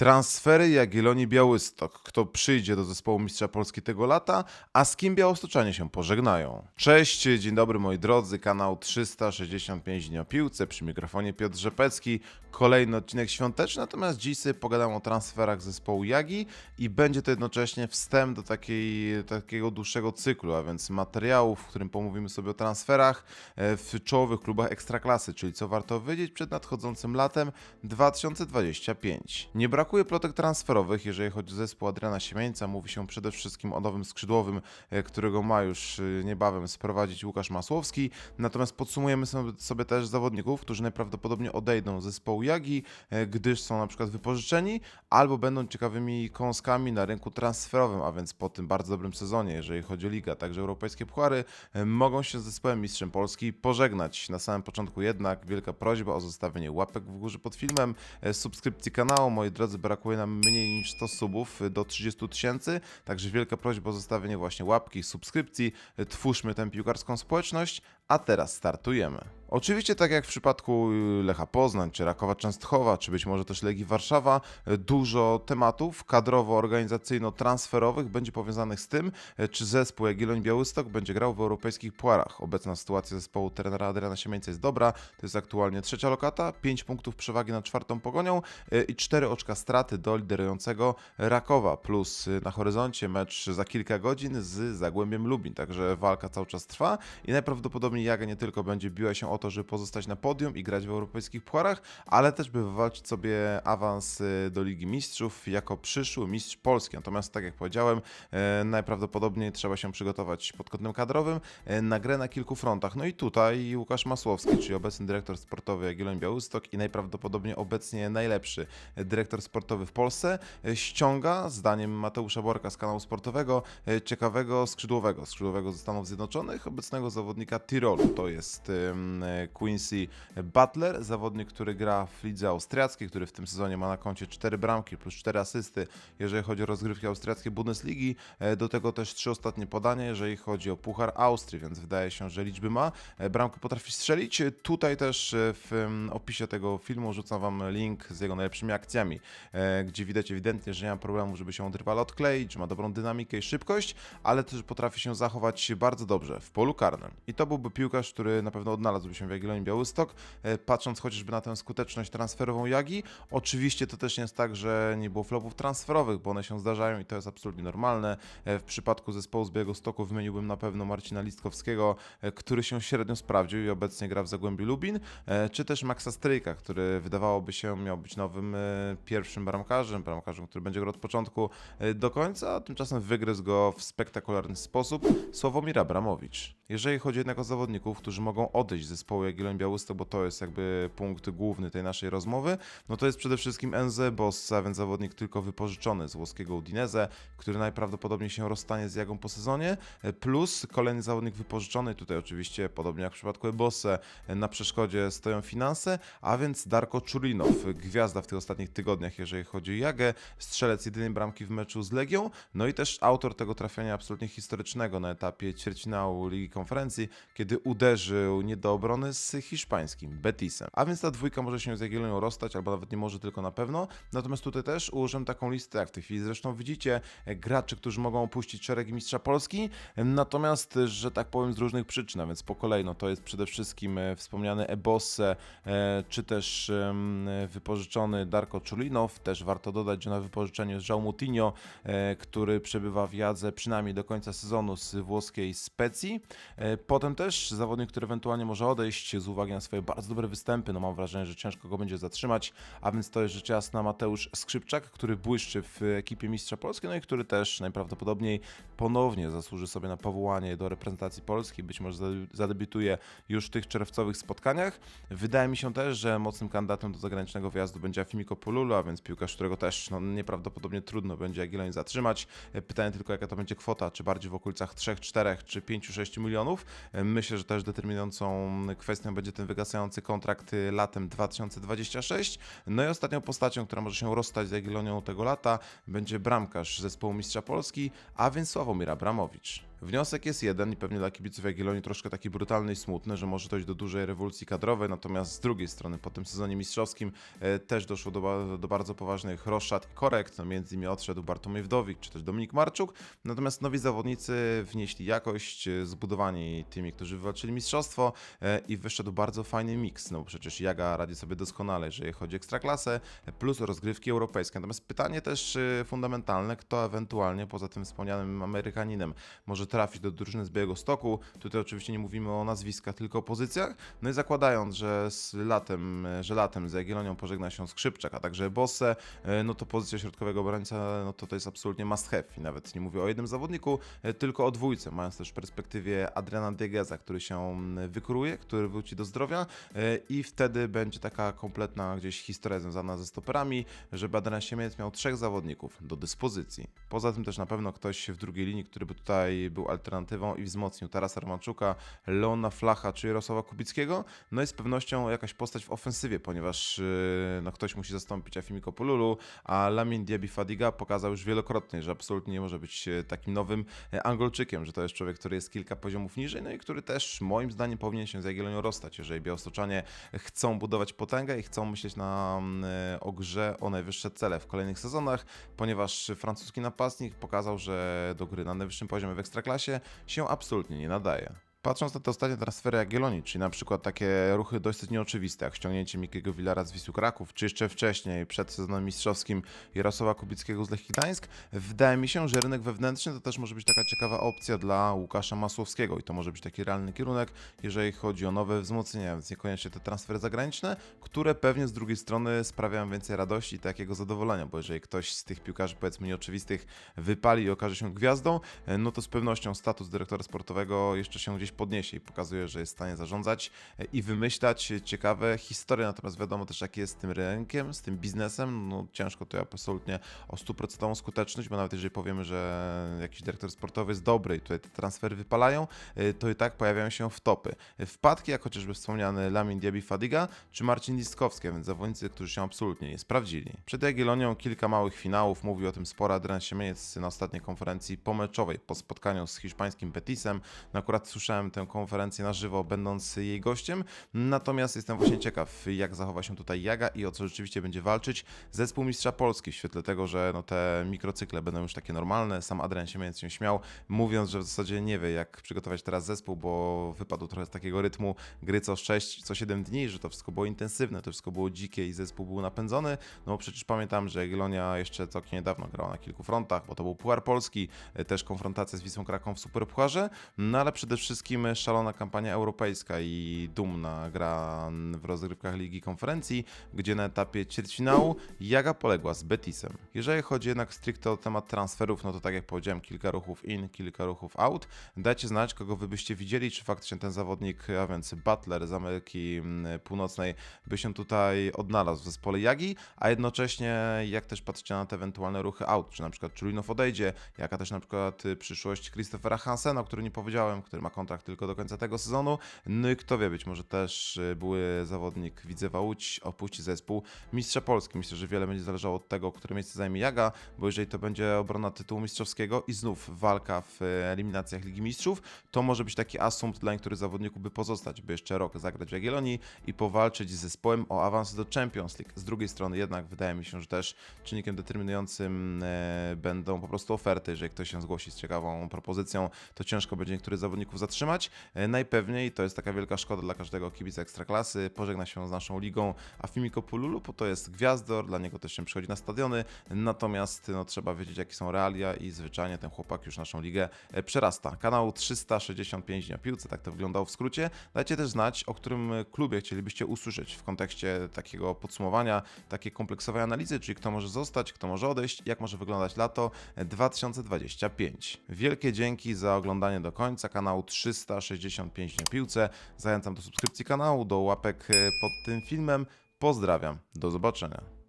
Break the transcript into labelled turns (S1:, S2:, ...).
S1: Transfery Jagiellonii Białystok. Kto przyjdzie do zespołu Mistrza Polski tego lata, a z kim białostoczanie się pożegnają. Cześć, dzień dobry moi drodzy, kanał 365 Dni o Piłce, przy mikrofonie Piotr Rzepecki. Kolejny odcinek świąteczny, natomiast dziś sobie pogadam o transferach zespołu Jagi i będzie to jednocześnie wstęp do takiej, takiego dłuższego cyklu, a więc materiału, w którym pomówimy sobie o transferach e, w czołowych klubach Ekstraklasy, czyli co warto wiedzieć przed nadchodzącym latem 2025. Nie brakuje plotek transferowych, jeżeli chodzi o zespół Adriana Siemieńca. Mówi się przede wszystkim o nowym skrzydłowym, e, którego ma już e, niebawem sprowadzić Łukasz Masłowski. Natomiast podsumujemy sobie, też zawodników, którzy najprawdopodobniej odejdą z zespołu Jagi, e, gdyż są na przykład wypożyczeni albo będą ciekawymi kąskami na rynku transferowym, a więc po tym bardzo dobrym sezonie, jeżeli chodzi o ligę, także europejskie puchary, mogą się z zespołem Mistrzem Polski pożegnać. Na samym początku jednak wielka prośba o zostawienie łapek w górze pod filmem, subskrypcji kanału. Moi drodzy, brakuje nam mniej niż 100 subów e, do 30 tysięcy, także wielka prośba o zostawienie właśnie łapki, subskrypcji. E, Twórzmy tę piłkarską społeczność, a teraz startujemy. Oczywiście, tak jak w przypadku y, Lecha Poznań, czy Rakowa Częstochowa, czy być może też Legii Warszawa, y, dużo tematów kadrowo-organizacyjno-transferowych będzie powiązanych z tym, y, czy zespół Jagielloń Białystok będzie grał w europejskich puarach. Obecna sytuacja zespołu trenera Adriana Siemieńca jest dobra, to jest aktualnie trzecia lokata, 5 punktów przewagi nad czwartą pogonią i 4 oczka straty do liderującego Rakowa, plus na horyzoncie mecz za kilka godzin z Zagłębiem Lubin, także walka cały czas trwa i najprawdopodobniej Jaga nie tylko będzie biła się o to, żeby pozostać na podium i grać w europejskich pucharach, ale też by wywalczyć sobie awans y, do Ligi Mistrzów jako przyszły mistrz Polski. Natomiast tak jak powiedziałem, e, najprawdopodobniej trzeba się przygotować pod kątem kadrowym e, na grę na kilku frontach. No i tutaj Łukasz Masłowski, czyli obecny dyrektor sportowy Jagielloń Białystok i najprawdopodobniej obecnie najlepszy dyrektor sportowy w Polsce, ściąga, zdaniem Mateusza Borka z kanału sportowego, ciekawego skrzydłowego, skrzydłowego ze Stanów Zjednoczonych, obecnego zawodnika Tirolu. To jest Quincy Butler, zawodnik, który gra w lidze austriackiej, który w tym sezonie ma na koncie 4 bramki plus 4 asysty, jeżeli chodzi o rozgrywki austriackie Bundesligi. E, Do tego też trzy ostatnie podania, jeżeli chodzi o Puchar Austrii, więc wydaje się, że liczby ma. E, Bramkę potrafi strzelić. E, Tutaj też w opisie tego filmu rzucam Wam link z jego najlepszymi akcjami, gdzie widać ewidentnie, że nie ma problemu, żeby się od rywala odkleić, ma dobrą dynamikę i szybkość, ale też potrafi się zachować bardzo dobrze w polu karnym. I to byłby piłkarz, który na pewno odnalazłby się w Jagiellonii Białystok, e, patrząc chociażby na tę skuteczność transferową Jagi. Oczywiście to też nie jest tak, że nie było flopów transferowych, bo one się zdarzają i to jest absolutnie normalne. E, W przypadku zespołu z Białegostoku wymieniłbym na pewno Marcina Listkowskiego, e, który się średnio sprawdził i obecnie gra w Zagłębiu Lubin, czy też Maxa Stryjka, który wydawałoby się miał być nowym pierwszym bramkarzem, bramkarzem, który będzie grał od początku do końca, a tymczasem wygryzł go w spektakularny sposób Sławomir Abramowicz. Jeżeli chodzi jednak o zawodników, którzy mogą odejść z zespołu Jagiellon Białystok, bo to jest jakby punkt główny tej naszej rozmowy, no to jest przede wszystkim Enze Bossa, więc zawodnik tylko wypożyczony z włoskiego Udinese, który najprawdopodobniej się rozstanie z Jagą po sezonie, plus kolejny zawodnik wypożyczony, tutaj oczywiście podobnie jak w przypadku Ebosse, na przeszkodzie stoją finanse, a więc Darko Czurinow, gwiazda w tych ostatnich tygodniach, jeżeli chodzi o Jagę, strzelec jedynej bramki w meczu z Legią, no i też autor tego trafienia absolutnie historycznego na etapie ćwierćfinału Ligi Konferencji, kiedy uderzył nie do obrony z hiszpańskim Betisem. A więc ta dwójka może się z Jagiellonią rozstać, albo nawet nie może, tylko na pewno. Natomiast tutaj też ułożyłem taką listę, jak w tej chwili zresztą widzicie, graczy, którzy mogą opuścić szeregi Mistrza Polski, natomiast, że tak powiem, z różnych przyczyn, a więc po kolei, no to jest przede wszystkim e, wspomniany Ebosse, e, czy też wypożyczony Darko Czulinow, też warto dodać, że na wypożyczeniu jest João Moutinho, e, który przebywa w Jadze przynajmniej do końca sezonu z włoskiej Specji. E, Potem też zawodnik, który ewentualnie może odejść z uwagi na swoje bardzo dobre występy, no mam wrażenie, że ciężko go będzie zatrzymać, a więc to jest rzecz jasna Mateusz Skrzypczak, który błyszczy w ekipie Mistrza Polski, no i który też najprawdopodobniej ponownie zasłuży sobie na powołanie do reprezentacji Polski, być może zade- zadebiutuje już w tych czerwcowych spotkaniach. Wydaje mi się też, że mocnym kandydatem do zagranicznego wyjazdu będzie Afimiko Pululu, a więc piłkarz, którego też no, nieprawdopodobnie trudno będzie Jagiellonii zatrzymać. E, Pytanie tylko, jaka to będzie kwota, czy bardziej w okolicach 3, 4 czy 5, 6 milionów. E, Myślę, że też determinującą kwestią będzie ten wygasający kontrakt y, latem 2026. No i ostatnią postacią, która może się rozstać z Jagiellonią tego lata, będzie bramkarz zespołu Mistrza Polski, a więc Sławomir Abramowicz. Wniosek jest jeden i pewnie dla kibiców Jagiellonii troszkę taki brutalny i smutny, że może dojść do dużej rewolucji kadrowej, natomiast z drugiej strony po tym sezonie mistrzowskim e, też doszło do, do bardzo poważnych roszad i korekt, no między innymi odszedł Bartłomiej Wdowik czy też Dominik Marczuk, natomiast nowi zawodnicy wnieśli jakość, e, zbudowani tymi, którzy wywalczyli mistrzostwo e, i wyszedł bardzo fajny miks, no bo przecież Jaga radzi sobie doskonale, jeżeli chodzi o ekstraklasę, plus rozgrywki europejskie. Natomiast pytanie też fundamentalne, kto ewentualnie poza tym wspomnianym Amerykaninem może trafić do drużyny z Białego Stoku. Tutaj oczywiście nie mówimy o nazwiskach, tylko o pozycjach. No i zakładając, że z latem, e, że latem z Jagiellonią pożegna się Skrzypczak, a także Bosse, e, no to pozycja środkowego obrońca, no to to jest absolutnie must have. I nawet nie mówię o jednym zawodniku, e, tylko o dwójce, mając też w perspektywie Adriana Diegeza, który się wykruje, który wróci do zdrowia i wtedy będzie taka kompletna gdzieś historia związana ze stoperami, żeby Adrian Siemiec miał trzech zawodników do dyspozycji. Poza tym też na pewno ktoś w drugiej linii, który by tutaj był alternatywą i wzmocnił Tarasa Romanczuka, Leona Flacha czy Jarosława Kubickiego. No i z pewnością jakaś postać w ofensywie, ponieważ yy, no, ktoś musi zastąpić Afimiko Pululu, a Lamin Diaby Fadiga pokazał już wielokrotnie, że absolutnie nie może być e, takim nowym e, Angolczykiem, że to jest człowiek, który jest kilka poziomów niżej, no i który też moim zdaniem powinien się z Jagiellonią rozstać, jeżeli Białostoczanie chcą budować potęgę i chcą myśleć na, o grze o najwyższe cele w kolejnych sezonach, ponieważ francuski napastnik pokazał, że do gry na najwyższym poziomie w Ekstraklasie się absolutnie nie nadaje. Patrząc na te ostatnie transfery Jagiellonii, czyli na przykład takie ruchy dość nieoczywiste, jak ściągnięcie Mikiego Villara z Wisły Kraków, czy jeszcze wcześniej, przed sezonem mistrzowskim Jarosława Kubickiego z Lechii Gdańsk, wydaje mi się, że rynek wewnętrzny to też może być taka ciekawa opcja dla Łukasza Masłowskiego i to może być taki realny kierunek, jeżeli chodzi o nowe wzmocnienia, więc niekoniecznie te transfery zagraniczne, które pewnie z drugiej strony sprawiają więcej radości i takiego zadowolenia, bo jeżeli ktoś z tych piłkarzy powiedzmy nieoczywistych wypali i okaże się gwiazdą, e, no to z pewnością status dyrektora sportowego jeszcze się gdzieś podniesie i pokazuje, że jest w stanie zarządzać e, i wymyślać ciekawe historie, natomiast wiadomo też jaki jest z tym rynkiem, z tym biznesem, no ciężko to absolutnie o stuprocentową skuteczność, bo nawet jeżeli powiemy, że jakiś dyrektor sportowy jest dobry i tutaj te transfery wypalają, e, to i tak pojawiają się wtopy. E, Wpadki, jak chociażby wspomniany Lamin Diaby Fadiga czy Marcin Listkowski, a więc zawodnicy, którzy się absolutnie nie sprawdzili. Przed Jagiellonią kilka małych finałów, mówił o tym sporo Adrian Siemieniec na ostatniej konferencji pomeczowej po spotkaniu z hiszpańskim Betisem. No akurat słyszałem tę konferencję na żywo, będąc jej gościem, natomiast jestem właśnie ciekaw, jak zachowa się tutaj Jaga i o co rzeczywiście będzie walczyć zespół Mistrza Polski w świetle tego, że no te mikrocykle będą już takie normalne. Sam Adrian Siemieniec się śmiał, mówiąc, że w zasadzie nie wie, jak przygotować teraz zespół, bo wypadł trochę z takiego rytmu gry co 6, co 7 dni, że to wszystko było intensywne, to wszystko było dzikie i zespół był napędzony. No przecież pamiętam, że Jagiellonia jeszcze całkiem niedawno grała na kilku frontach, bo to był Puchar Polski, też konfrontacja z Wisłą Kraką w Superpucharze, no ale przede wszystkim szalona kampania europejska i dumna gra w rozgrywkach Ligi Konferencji, gdzie na etapie ćwierćfinału Jaga poległa z Betisem. Jeżeli chodzi jednak stricte o temat transferów, no to tak jak powiedziałem, kilka ruchów in, kilka ruchów out. Dajcie znać, kogo wy byście widzieli, czy faktycznie ten zawodnik, a więc Butler z Ameryki Północnej by się tutaj odnalazł w zespole Jagi, a jednocześnie jak też patrzycie na te ewentualne ruchy out, czy na przykład Czulinow odejdzie, jaka też na przykład przyszłość Christophera Hansena, o którym nie powiedziałem, który ma kontrakt tylko do końca tego sezonu. No i kto wie, być może też y, były zawodnik Widzewa Łódź opuści zespół Mistrza Polski. Myślę, że wiele będzie zależało od tego, które miejsce zajmie Jaga, bo jeżeli to będzie obrona tytułu mistrzowskiego i znów walka w y, eliminacjach Ligi Mistrzów, to może być taki asumpt dla niektórych zawodników, by pozostać, by jeszcze rok zagrać w Jagiellonii i powalczyć z zespołem o awans do Champions League. Z drugiej strony jednak wydaje mi się, że też czynnikiem determinującym e, będą po prostu oferty. Jeżeli ktoś się zgłosi z ciekawą propozycją, to ciężko będzie niektórych zawodników zatrzymać. E, najpewniej to jest taka wielka szkoda dla każdego kibica ekstraklasy. Pożegna się z naszą ligą Afimiko Pululu, bo to jest gwiazdor, dla niego też się przychodzi na stadiony. Natomiast no, trzeba wiedzieć, jakie są realia i zwyczajnie ten chłopak już naszą ligę e, przerasta. Kanał 365 dni o piłce, tak to wyglądało w skrócie. Dajcie też znać, o którym klubie chcielibyście usłyszeć w kontekście takiego podsumowania, takiej kompleksowej analizy, czyli kto może zostać, kto może odejść, jak może wyglądać lato 2025. Wielkie dzięki za oglądanie do końca kanału 365 dni o piłce. Zachęcam do subskrypcji kanału, do łapek e, pod tym filmem. Pozdrawiam, do zobaczenia.